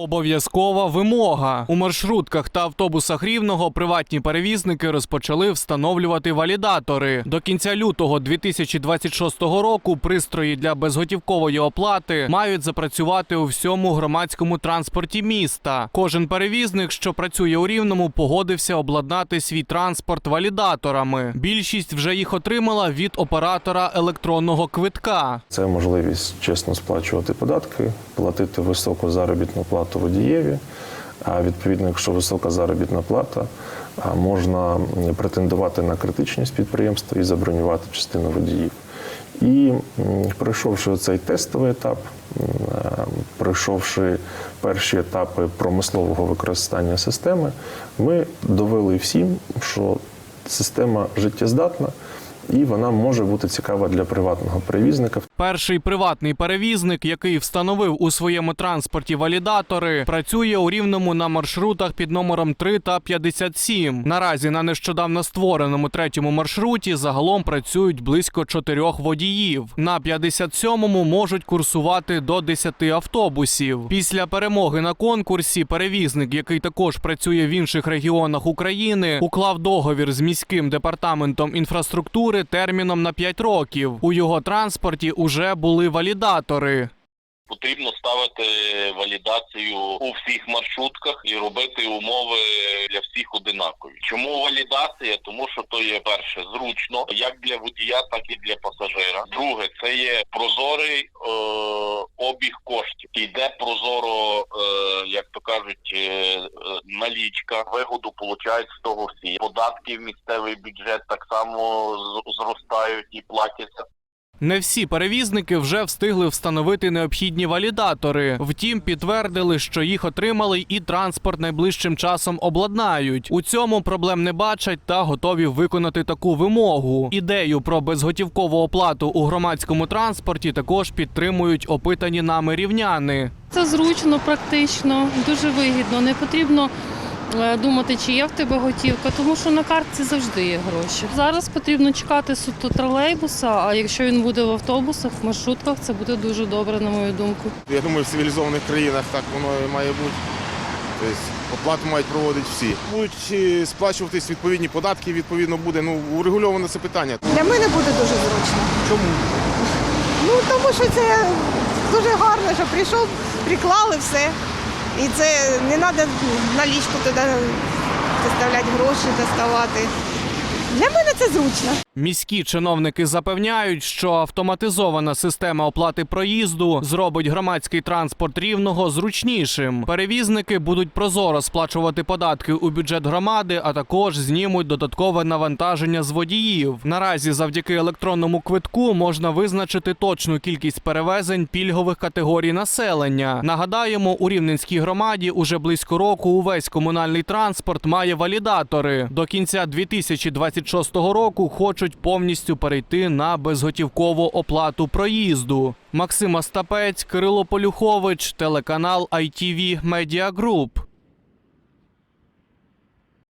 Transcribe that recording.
Обов'язкова вимога у маршрутках та автобусах рівного приватні перевізники розпочали встановлювати валідатори. До кінця лютого 2026 року пристрої для безготівкової оплати мають запрацювати у всьому громадському транспорті міста. Кожен перевізник, що працює у рівному, погодився обладнати свій транспорт валідаторами. Більшість вже їх отримала від оператора електронного квитка. Це можливість чесно сплачувати податки, платити високу заробітну плату водієві. А відповідно, якщо висока заробітна плата, можна претендувати на критичність підприємства і забронювати частину водіїв. І пройшовши цей тестовий етап, пройшовши перші етапи промислового використання системи, ми довели всім, що система життєздатна і вона може бути цікава для приватного перевізника. Перший приватний перевізник, який встановив у своєму транспорті валідатори, працює у рівному на маршрутах під номером 3 та 57. Наразі на нещодавно створеному третьому маршруті загалом працюють близько чотирьох водіїв. На 57-му можуть курсувати до 10 автобусів. Після перемоги на конкурсі перевізник, який також працює в інших регіонах України, уклав договір з міським департаментом інфраструктури терміном на 5 років. У його транспорті уже були валідатори. Потрібно ставити валідацію у всіх маршрутках і робити умови для всіх одинакові. Чому валідація? Тому що то є перше зручно як для водія, так і для пасажира. Друге, це є прозорий е, обіг коштів. Іде прозоро, е, як то кажуть, е, налічка. Вигоду получають з того всі. Податки в місцевий бюджет так само зростають і платяться. Не всі перевізники вже встигли встановити необхідні валідатори. Втім, підтвердили, що їх отримали і транспорт найближчим часом обладнають. У цьому проблем не бачать та готові виконати таку вимогу. Ідею про безготівкову оплату у громадському транспорті також підтримують опитані нами рівняни. Це зручно, практично, дуже вигідно. Не потрібно думати, чи є в тебе готівка, тому що на картці завжди є гроші. Зараз потрібно чекати суто тролейбуса, а якщо він буде в автобусах, в маршрутках, це буде дуже добре, на мою думку. Я думаю, в цивілізованих країнах так воно і має бути. Тобто оплату мають проводити всі. Будуть е, сплачуватись відповідні податки, відповідно буде. Ну, урегульовано це питання. Для мене буде дуже зручно. Чому? Ну тому що це дуже гарно, що прийшов, приклали все. І це не треба налічку туди доставляти гроші, доставати. Для мене це зручно. Міські чиновники запевняють, що автоматизована система оплати проїзду зробить громадський транспорт рівного зручнішим. Перевізники будуть прозоро сплачувати податки у бюджет громади, а також знімуть додаткове навантаження з водіїв. Наразі, завдяки електронному квитку, можна визначити точну кількість перевезень пільгових категорій населення. Нагадаємо, у Рівненській громаді уже близько року увесь комунальний транспорт має валідатори. До кінця 2026 року хочуть повністю перейти на безготівкову оплату проїзду. Максим Остапець, Кирило Полюхович, телеканал ITV Media Group.